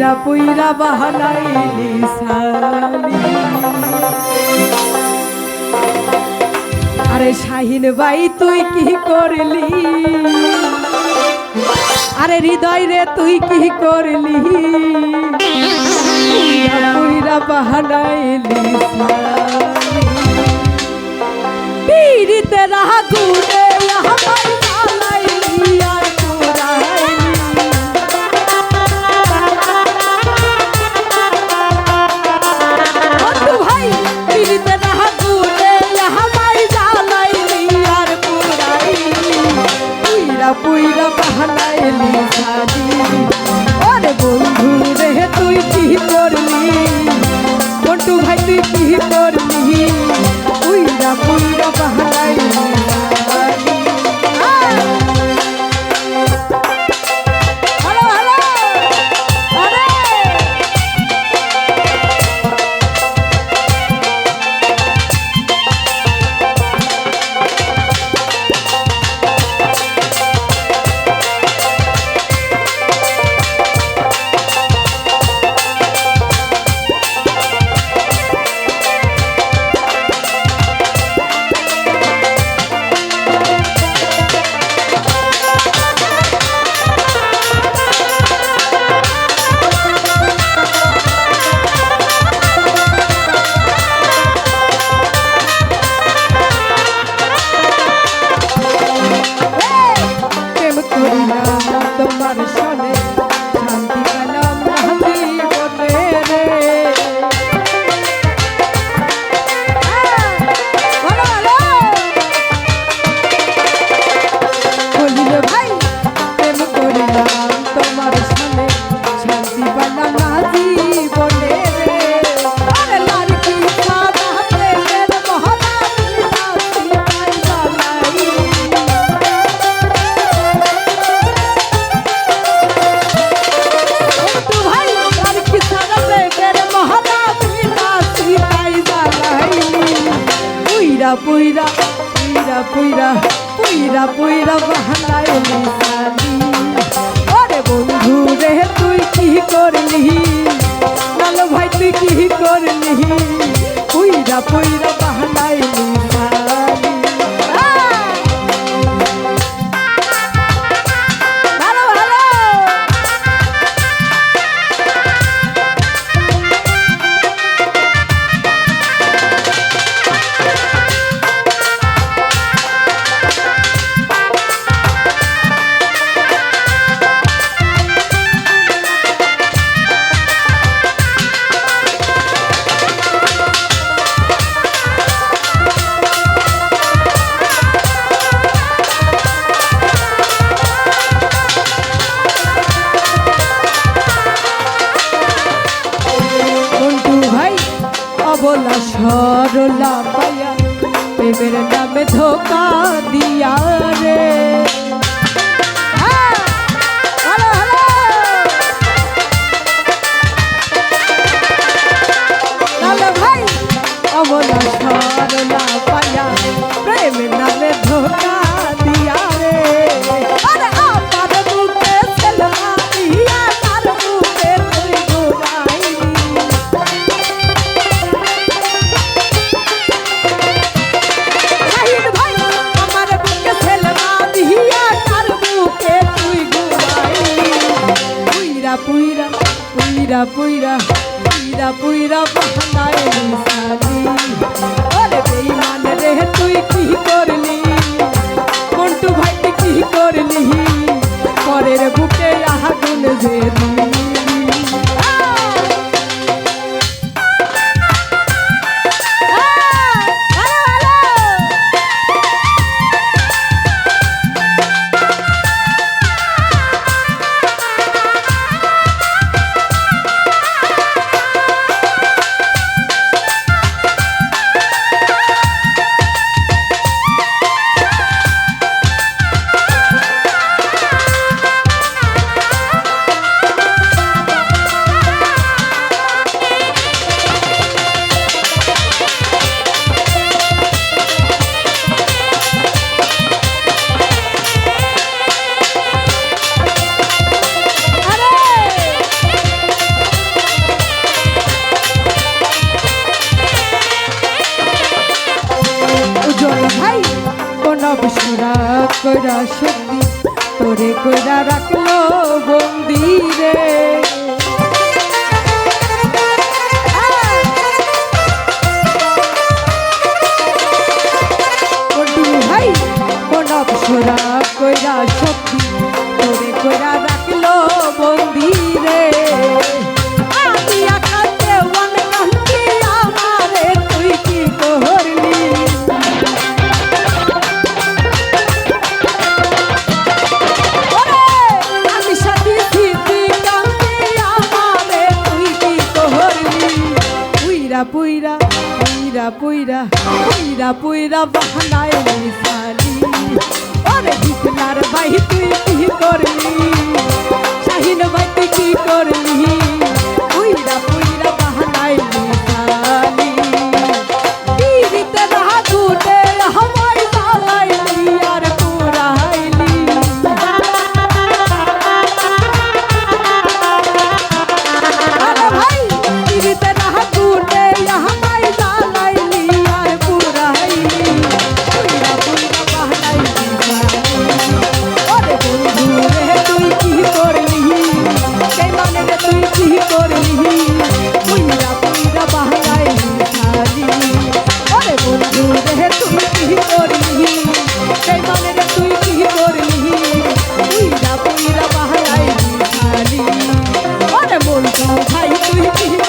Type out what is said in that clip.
পুইরা পুইরা বাহালাইলি সালি আরে শাহিন ভাই, তুই কি করলি? আরে হৃদয় রে, তুই কি করলি? পুইরা বাহানাইলি সালি বন্ধু ভাই তুই কি করলি পুইরা পুইরা পুইরা বাহানায় সালি ওরে বন্ধু রে, তুই কি করলি? লালো ভাই, তুই কি করলি? পুইরা পুইরা বাহানায় সরলা পায়া প্রেমের নামে ধোকা দিয়া রে। পুইরা পুইরা পুইরা বাহানাইলি সালি ওরে বেঈমান রে, তুই কি করলি? মন্টু ভাই কি করলি? পরের বুকে আগুন যে দিলি পরাশক্তি তোরে কইরা রাখল বন্দিরে পুইরা পুইরা পুইরা বাহানায় নিশানি আরে বিছনার বাহি তুই কি করলি? শাহিন বাই তুই কি করলি? পুইরা পুইরা Thank you.